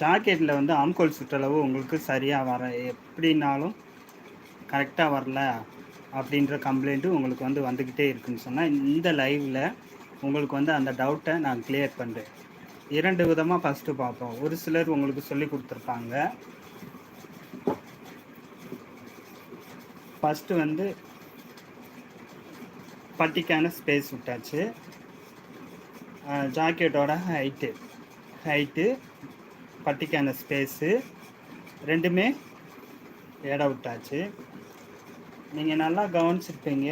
ஜாக்கெட்டில் வந்து ஆம்கோல் சுற்றளவு உங்களுக்கு சரியாக வர எப்படின்னாலும் கரெக்டாக வரல அப்படின்ற கம்ப்ளைண்ட்டு உங்களுக்கு வந்து வந்துக்கிட்டே இருக்குன்னு சொன்னால் இந்த லைவில் உங்களுக்கு வந்து அந்த டவுட்டை நான் கிளியர் பண்ணுறேன் இரண்டு விதமாக ஃபஸ்ட்டு பார்ப்போம். ஒரு சிலர் உங்களுக்கு சொல்லி கொடுத்துருப்பாங்க. ஃபஸ்ட்டு வந்து பட்டிக்கான ஸ்பேஸ் விட்டாச்சு. ஜாக்கெட்டோட ஹைட்டு ஹைட்டு பட்டிக்கான ஸ்பேஸு ரெண்டுமே ஏட விட்டாச்சு நீங்கள் நல்லா கவனிச்சிருப்பீங்க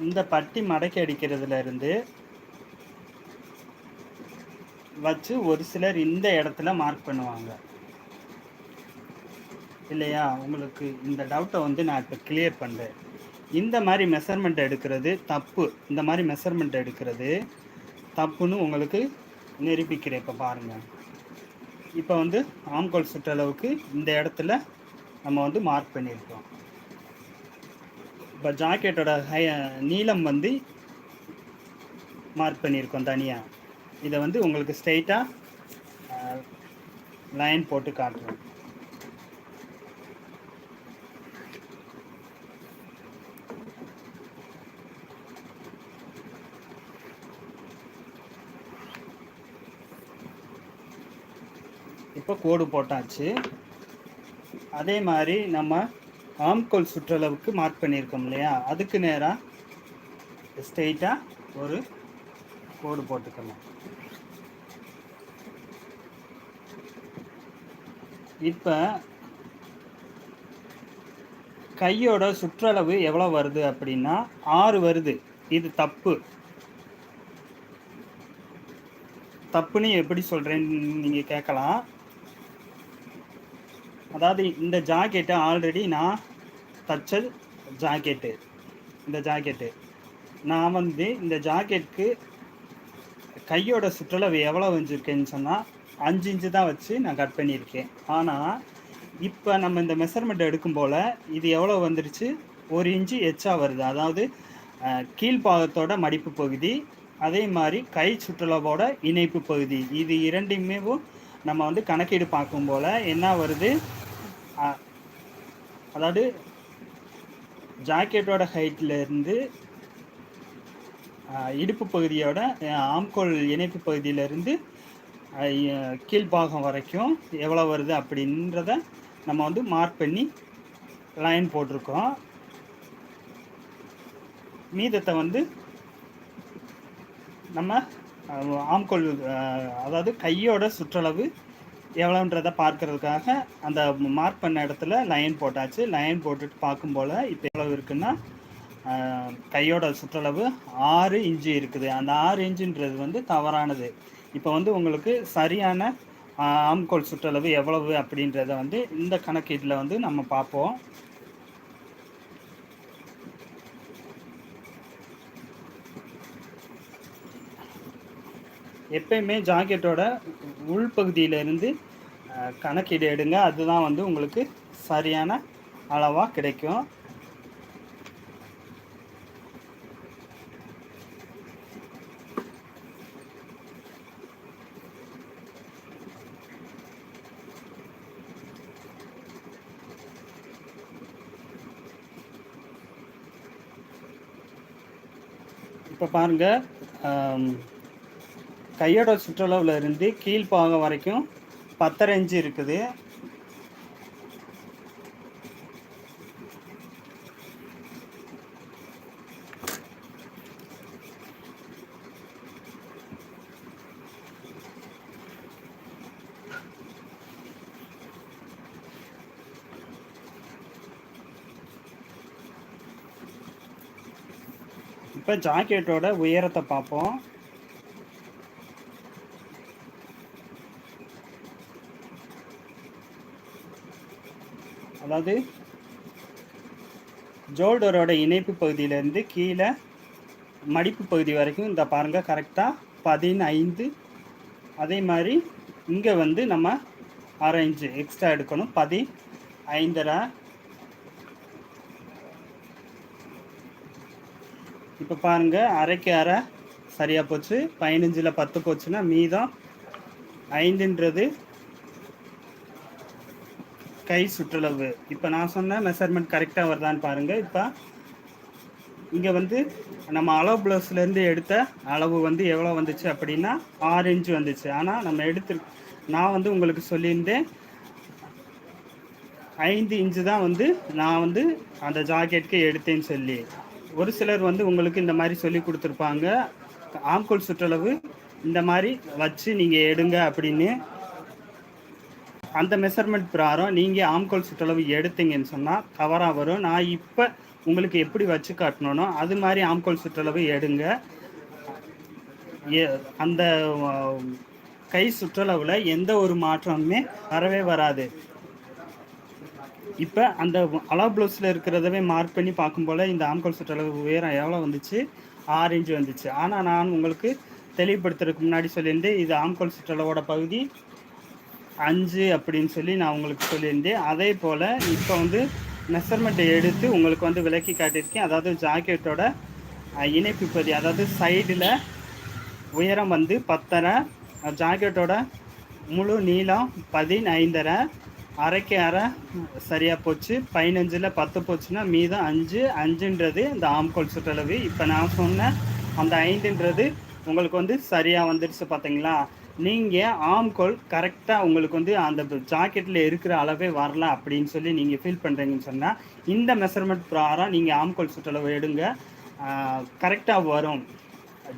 இந்த பட்டி மடக்கி அடிக்கிறதுலேருந்து வச்சு ஒரு சிலர் இந்த இடத்துல மார்க் பண்ணுவாங்க. இல்லையா? உங்களுக்கு இந்த டவுட்டை வந்து நான் இப்போ கிளியர் பண்ணுறேன் இந்த மாதிரி மெஷர்மெண்ட் எடுக்கிறது தப்பு. இந்த மாதிரி மெஷர்மெண்ட் எடுக்கிறது தப்புன்னு உங்களுக்கு நிரூபிக்கிறேன் இப்போ பாருங்கள் இப்போ வந்து ஆம்கோல் சுற்றளவுக்கு இந்த இடத்துல நம்ம வந்து மார்க் பண்ணியிருக்கோம். இப்போ ஜாக்கெட்டோட ஹை நீளம் வந்து மார்க் பண்ணியிருக்கோம் தனியாக இதை வந்து உங்களுக்கு ஸ்ட்ரைட்டாக லைன் போட்டு காட்டுறோம். இப்போ கோடு போட்டாச்சு. அதே மாதிரி நம்ம ஆம்கோல் சுற்றளவுக்கு மார்க் பண்ணியிருக்கோம் இல்லையா? அதுக்கு நேராக ஸ்ட்ரெயிட்டாக ஒரு கோடு போட்டுக்கலாம். இப்போ கையோட சுற்றளவு எவ்வளோ வருது அப்படின்னா ஆறு வருது. இது தப்பு. தப்புன்னு எப்படி சொல்கிறேன்னு நீங்கள் கேட்கலாம். அதாவது இந்த ஜாக்கெட்டு ஆல்ரெடி நான் தச்ச ஜாக்கெட்டு இந்த ஜாக்கெட்டு நான் வந்து இந்த ஜாக்கெட்டுக்கு கையோட சுற்றளவு எவ்வளோ வச்சுருக்கேன்னு சொன்னால் அஞ்சு இன்ச்சு தான் வச்சு நான் கட் பண்ணியிருக்கேன். ஆனால் இப்போ நம்ம இந்த மெஷர்மெண்ட் எடுக்கும் போல் இது எவ்வளோ வந்துருச்சு? ஒரு இன்ச்சு எச்சா வருது. அதாவது கீழ்பாகத்தோட மடிப்பு பகுதி அதே மாதிரி கை சுற்றளவோட இணைப்பு பகுதி. இது இரண்டுமே நம்ம வந்து கணக்கீடு பார்க்கும் போல் என்ன வருது? அதாவது ஜாக்கெட்டோட ஹைட்லேருந்து இடுப்பு பகுதியோட ஆம்கோல் இணைப்பு பகுதியிலேருந்து கீழ்பாகம் வரைக்கும் எவ்வளோ வருது அப்படின்றத நம்ம வந்து மார்க் பண்ணி லைன் போட்டிருக்கோம். மீதத்தை வந்து நம்ம ஆம்கோல் அதாவது கையோட சுற்றளவு எவ்வளோன்றதை பார்க்கறதுக்காக அந்த மார்க் பண்ண இடத்துல லைன் போட்டாச்சு. லைன் போட்டுட்டு பார்க்கும் போல் இப்போ எவ்வளவு இருக்குன்னா கையோட சுற்றளவு ஆறு இன்ச்சு இருக்குது. அந்த ஆறு இன்ச்சுன்றது வந்து தவறானது. இப்போ வந்து உங்களுக்கு சரியான ஆம்கோல் சுற்றளவு எவ்வளவு அப்படின்றத வந்து இந்த கணக்கீட்டில் வந்து நம்ம பார்ப்போம். எப்பயுமே ஜாக்கெட்டோட உள்பகுதியிலேருந்து கணக்கீடு எடுங்க. அதுதான் வந்து உங்களுக்கு சரியான அளவாக கிடைக்கும். இப்போ பாருங்கள் கையோட சுற்றளவில் இருந்து கீழ்ப்பாகம் வரைக்கும் பத்தரை இன்ச்சு இருக்குது. இப்போ ஜாக்கெட்டோட உயரத்தை பார்ப்போம். அதாவது ஜோல்டரோட இணைப்பு பகுதியிலேருந்து கீழே மடிப்பு பகுதி வரைக்கும் இந்த பாருங்க கரெக்டாக பதினைந்து. அதே மாதிரி இங்கே வந்து நம்ம அரை இன்ச்சு எக்ஸ்ட்ரா எடுக்கணும். பதி ஐந்தரை இப்போ பாருங்கள் அரைக்கு அரை சரியாக போச்சு. பதினஞ்சில் பத்து போச்சுன்னா மீதம் ஐந்துன்றது கை சுற்றளவு. இப்போ நான் சொன்ன மெஷர்மெண்ட் கரெக்டாக வருதான்னு பாருங்கள் இப்போ இங்கே வந்து நம்ம அளவு ப்ளவுஸ்லேருந்து எடுத்த அளவு வந்து எவ்வளோ வந்துச்சு அப்படின்னா ஆறு இன்ச்சு வந்துச்சு. ஆனால் நம்ம எடுத்து நான் வந்து உங்களுக்கு சொல்லியிருந்தேன் ஐந்து இன்ச்சு தான் வந்து நான் வந்து அந்த ஜாக்கெட்டுக்கு எடுத்தேன்னு சொல்லி. ஒரு சிலர் வந்து உங்களுக்கு இந்த மாதிரி சொல்லி கொடுத்துருப்பாங்க. ஆம்கோல் சுற்றளவு இந்த மாதிரி வச்சு நீங்கள் எடுங்க அப்படின்னு அந்த மெஷர்மெண்ட் பிரகாரம் நீங்கள் ஆம்கோல் சுற்றளவு எடுத்தீங்கன்னு சொன்னால் தவறாக வரும். நான் இப்போ உங்களுக்கு எப்படி வச்சு காட்டணும்னோ அது மாதிரி ஆம்கோல் சுற்றளவு எடுங்க. அந்த கை சுற்றளவில் எந்த ஒரு மாற்றமுமே வரவே வராது. இப்போ அந்த அலா ப்ளவுஸில் இருக்கிறதவே மார்க் பண்ணி பார்க்கும் போல் இந்த ஆம்கோல் சுற்றளவு உயரம் எவ்வளோ வந்துச்சு? ஆறு இன்ச்சு வந்துச்சு. ஆனால் நான் உங்களுக்கு தெளிவுபடுத்துறதுக்கு முன்னாடி சொல்லியிருந்தேன் இது ஆம்கோல் சுற்றளவோட பகுதி அஞ்சு அப்படின்னு சொல்லி நான் உங்களுக்கு சொல்லியிருந்தேன். அதே போல் இப்போ வந்து மெஷர்மெண்ட்டை எடுத்து உங்களுக்கு வந்து விளக்கி காட்டியிருக்கேன். அதாவது ஜாக்கெட்டோட இணைப்பு பதி அதாவது சைடில் உயரம் வந்து பத்தரை ஜாக்கெட்டோட முழு நீளம் பதினைந்தரை அரைக்கு அரை சரியாக போச்சு. பதினஞ்சில் பத்து போச்சுன்னா மீதம் அஞ்சு அஞ்சுன்றது இந்த ஆம்கோல் சுற்றளவு. இப்போ நான் சொன்ன அந்த ஐந்துன்றது உங்களுக்கு வந்து சரியாக வந்துடுச்சு பார்த்தீங்களா நீங்கள் ஆம்கோல் கரெக்டாக உங்களுக்கு வந்து அந்த ஜாக்கெட்டில் இருக்கிற அளவே வரல அப்படின்னு சொல்லி நீங்கள் ஃபீல் பண்ணுறீங்கன்னு சொன்னால் இந்த மெஷர்மெண்ட் ப்ராரம் நீங்கள் ஆம்கோல் சுற்றளவு எடுங்க. கரெக்டாக வரும்.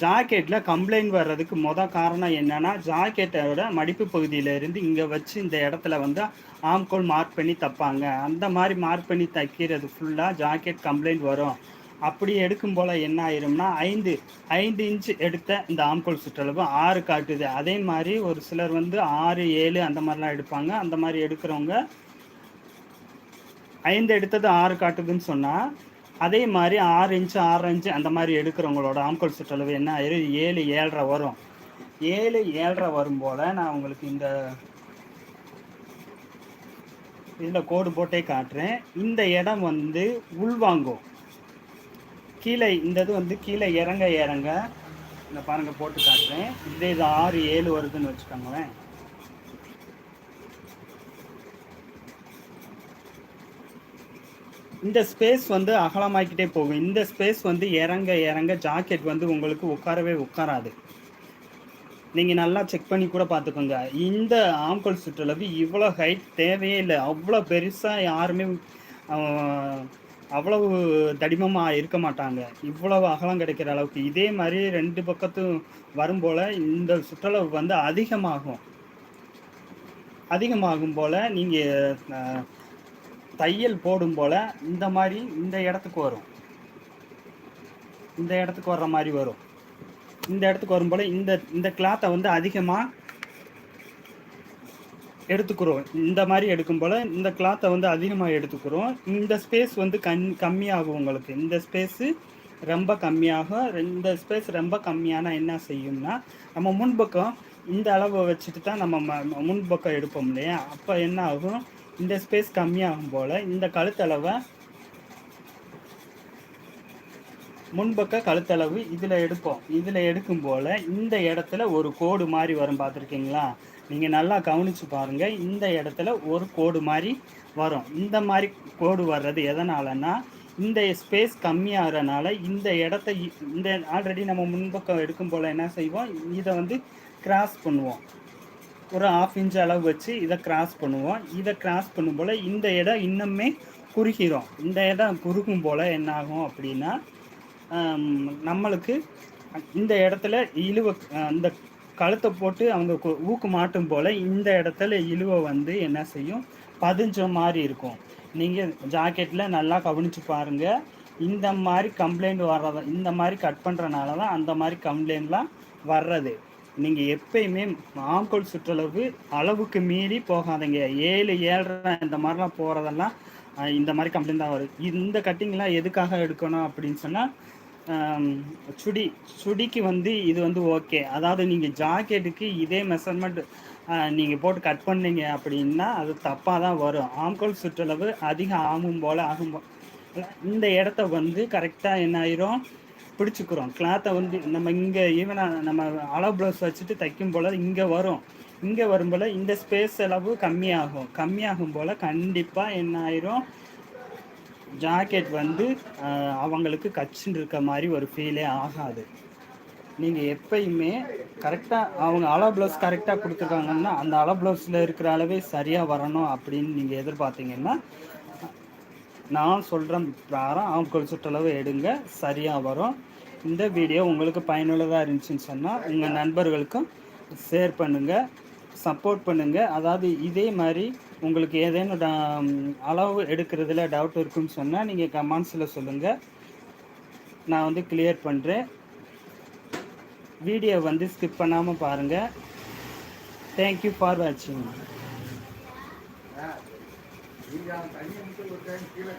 ஜாக்கெட்டில் கம்ப்ளைண்ட் வர்றதுக்கு மொதல் காரணம் என்னென்னா ஜாக்கெட்டோட மடிப்பு பகுதியிலேருந்து இங்கே வச்சு இந்த இடத்துல வந்து ஆம்கோல் மார்க் பண்ணி தப்பாங்க. அந்த மாதிரி மார்க் பண்ணி தைக்கிறது ஃபுல்லாக ஜாக்கெட் கம்ப்ளைண்ட் வரும். அப்படி எடுக்கும் போல் என்ன ஆயிரும்னா ஐந்து ஐந்து இன்ச்சு எடுத்த இந்த ஆம்கோல் சுற்றளவு ஆறு காட்டுது. அதே மாதிரி ஒரு சிலர் வந்து ஆறு ஏழு அந்த மாதிரிலாம் எடுப்பாங்க. அந்த மாதிரி எடுக்கிறவங்க ஐந்து எடுத்தது ஆறு காட்டுதுன்னு சொன்னால் அதே மாதிரி ஆறு இன்ச்சு ஆறு இன்ச்சு அந்த மாதிரி எடுக்கிறவங்களோட ஆம்கோல் சுற்றளவு என்ன ஆயிரும் ஏழு ஏழரை வரும். ஏழு ஏழரை வரும் போல் நான் உங்களுக்கு இந்த இதில் கோடு போட்டே காட்டுறேன். இந்த இடம் வந்து உள்வாங்கும். கீழே இந்த இது வந்து கீழே இறங்க இறங்க. இந்த பாருங்க போட்டு காட்டுறேன். இதே இது ஆறு ஏழு வருதுன்னு வச்சுக்கோங்களேன். இந்த ஸ்பேஸ் வந்து அகலமாக்கிட்டே போகும். இந்த ஸ்பேஸ் வந்து இறங்க இறங்க ஜாக்கெட் வந்து உங்களுக்கு உட்காரவே உட்காராது. நீங்கள் நல்லா செக் பண்ணி கூட பார்த்துக்கோங்க. இந்த ஆம்கோல் சுற்றளவு இவ்வளோ ஹைட் தேவையே இல்லை. அவ்வளோ பெருசாக யாருமே அவ்வளவு தடிமமாக இருக்க மாட்டாங்க. இவ்வளவு அகலம் கிடைக்கிற அளவுக்கு. இதே மாதிரி ரெண்டு பக்கத்தும் வரும் போல் இந்த சுற்றளவு வந்து அதிகமாகும். அதிகமாகும் போல் நீங்கள் தையல் போடும் போல் இந்த மாதிரி இந்த இடத்துக்கு வரும். இந்த இடத்துக்கு வர்ற மாதிரி வரும். இந்த இடத்துக்கு வரும் போல் இந்த இந்த கிளாத்தை வந்து அதிகமாக எடுத்துக்கிறோம். இந்த மாதிரி எடுக்கும் போல் இந்த கிளாத்தை வந்து அதிகமாக எடுத்துக்கிறோம். இந்த ஸ்பேஸ் வந்து கண் கம்மியாகும் உங்களுக்கு. இந்த ஸ்பேஸு ரொம்ப கம்மியாகும் இந்த ஸ்பேஸ் ரொம்ப கம்மியான என்ன செய்யும்னா நம்ம முன்பக்கம் இந்த அளவை வச்சுட்டு தான் நம்ம முன்பக்கம் எடுப்போம் இல்லையா? அப்போ என்ன ஆகும்? இந்த ஸ்பேஸ் கம்மியாகும் போல் இந்த கழுத்தளவை முன்பக்க கழுத்தளவு இதில் எடுப்போம். இதில் எடுக்கும் போல் இந்த இடத்துல ஒரு கோடு மாதிரி வரும் பார்த்துருக்கீங்களா? நீங்கள் நல்லா கவனித்து பாருங்கள் இந்த இடத்துல ஒரு கோடு மாதிரி வரும். இந்த மாதிரி கோடு வர்றது எதனாலன்னா இந்த ஸ்பேஸ் கம்மியாகிறனால இந்த இடத்த இந்த ஆல்ரெடி நம்ம முன்பக்கம் எடுக்கும் போல் என்ன செய்வோம்? இதை வந்து கிராஸ் பண்ணுவோம். ஒரு ஆஃப் இன்ச் அளவு வச்சு இதை கிராஸ் பண்ணுவோம். இதை கிராஸ் பண்ணும் போல் இந்த இடம் இன்னுமே குறுகிறோம் இந்த இடம் குறுகும் போல் என்னாகும் அப்படின்னா நம்மளுக்கு இந்த இடத்துல இழுவ அந்த கழுத்தை போட்டு அவங்க ஊக்கு மாட்டும் போல் இந்த இடத்துல இழுவை வந்து என்ன செய்யும்? பதிஞ்ச மாதிரி இருக்கும். நீங்கள் ஜாக்கெட்டில் நல்லா கவனித்து பாருங்கள் இந்த மாதிரி கம்ப்ளைண்ட் வர்றத இந்த மாதிரி கட் பண்ணுறனால தான் அந்த மாதிரி கம்ப்ளைண்ட்லாம் வர்றது. நீங்கள் எப்பயுமே ஆம்கோல் சுற்றளவு அளவுக்கு மீறி போகாதீங்க. ஏழு ஏழரை இந்த மாதிரிலாம் போகிறதெல்லாம் இந்த மாதிரி கம்ப்ளைண்ட் தான் வரும். இந்த கட்டிங்லாம் எதுக்காக எடுக்கணும் அப்படின்னு சொன்னால் சுடி சுடிக்கு வந்து இது வந்து ஓகே அதாவது நீங்கள் ஜாக்கெட்டுக்கு இதே மெஷர்மெண்ட் நீங்கள் போட்டு கட் பண்ணீங்க அப்படின்னா அது தப்பாக தான் வரும். ஆம்கோல் சுற்றளவு அதிகம் ஆகும் போல் ஆகும் இந்த இடத்த வந்து கரெக்டாக என்ன ஆயிரும்? பிடிச்சிக்கிறோம். கிளாத்தை வந்து நம்ம இங்கே ஈவனாக நம்ம அளவு ப்ளவுஸ் வச்சுட்டு தைக்கும் போல் இங்கே வரும். இங்கே வரும் போல் இந்த ஸ்பேஸ் அளவு கம்மியாகும். கம்மியாகும் போல் கண்டிப்பாக என்ன ஆயிரும்? ஜாக்கெட் வந்து அவங்களுக்கு கச்சின்னு இருக்க மாதிரி ஒரு ஃபீலே ஆகாது. நீங்கள் எப்பயுமே கரெக்டாக அவங்க அளவு ப்ளவுஸ் கரெக்டாக கொடுத்துருக்காங்கன்னா அந்த அளவு ப்ளவுஸில் இருக்கிற அளவே சரியாக வரணும் அப்படின்னு நீங்கள் எதிர்பார்த்தீங்கன்னா நான் சொல்கிற பிராரம் அவங்க சுற்றளவு எடுங்க சரியாக வரும். இந்த வீடியோ உங்களுக்கு பயனுள்ளதாக இருந்துச்சுன்னு சொன்னால் உங்கள் நண்பர்களுக்கும் ஷேர் பண்ணுங்கள் சப்போர்ட் பண்ணுங்கள் அதாவது இதே மாதிரி உங்களுக்கு ஏதேனும் அளவு எடுக்கிறதுல டவுட் இருக்குன்னு சொன்னால் நீங்கள் கமெண்ட்ஸில் சொல்லுங்கள் நான் வந்து கிளியர் பண்ணுறேன் வீடியோ வந்து ஸ்கிப் பண்ணாமல் பாருங்கள் தேங்க்யூ ஃபார் வாட்சிங் கீழே